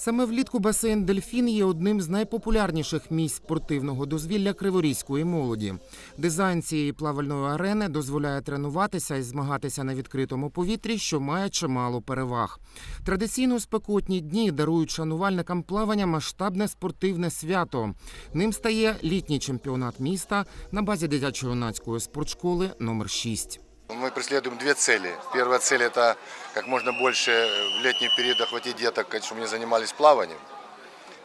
Саме влітку басейн Дельфін є одним з найпопулярніших місць спортивного дозвілля криворізької молоді. Дизайн цієї плавальної арени дозволяє тренуватися і змагатися на відкритому повітрі, що має чимало переваг. Традиційно спекотні дні дарують шанувальникам плавання масштабне спортивне свято. Ним стає літній чемпіонат міста на базі дитячо-юнацької спортшколи номер 6. Мы преследуем две цели. Первая цель – это как можно больше в летний период охватить деток, чтобы они занимались плаванием.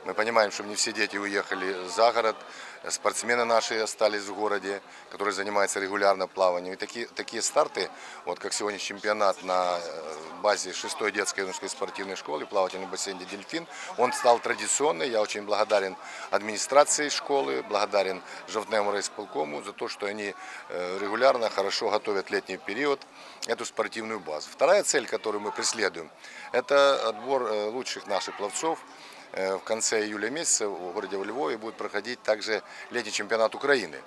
Мы понимаем, что не все дети уехали за город, спортсмены наши остались в городе, которые занимаются регулярно плаванием. И такие, такие старты, вот как сегодня чемпионат на э, базе 6-й детской юношеской спортивной школы, плавательный бассейн «Дельфин», он стал традиционный. Я очень благодарен администрации школы, благодарен Жовтнему райисполкому за то, что они э, регулярно, хорошо готовят летний период эту спортивную базу. Вторая цель, которую мы преследуем, это отбор э, лучших наших пловцов. Э, В конце июля месяца в городе во Львове будет проходить также летний чемпионат Украины.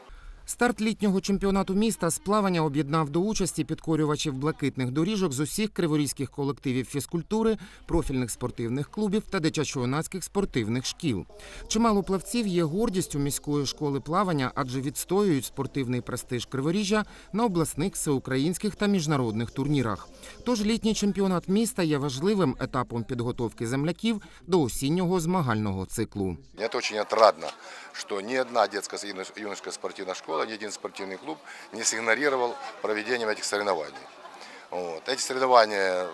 Старт літнього чемпіонату міста з плавання об'єднав до участі підкорювачів блакитних доріжок з усіх криворізьких колективів фізкультури, профільних спортивних клубів та дитячо-юнацьких спортивних шкіл. Чимало плавців є гордістю міської школи плавання, адже відстоюють спортивний престиж Криворіжжя на обласних, всеукраїнських та міжнародних турнірах. Тож літній чемпіонат міста є важливим етапом підготовки земляків до осіннього змагального циклу. Это очень отрадно, что ни одна и юно- юношеская спортивная школа, ни один спортивный клуб не сигнорировал проведением этих соревнований. Вот. Эти соревнования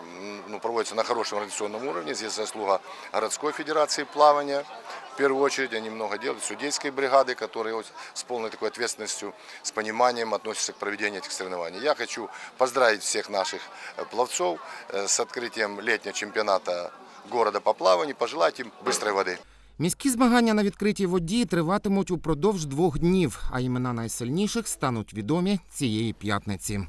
ну, проводятся на хорошем организационном уровне. Здесь заслуга городской федерации плавания. В первую очередь они много делают, судейской бригады, которые с полной такой ответственностью, с пониманием относятся к проведению этих соревнований. Я хочу поздравить всех наших э, пловцов э, с открытием летнего чемпионата города по плаванию, пожелать им быстрой воды. Міські змагання на відкритій воді триватимуть упродовж двох днів, а імена найсильніших стануть відомі цієї п'ятниці.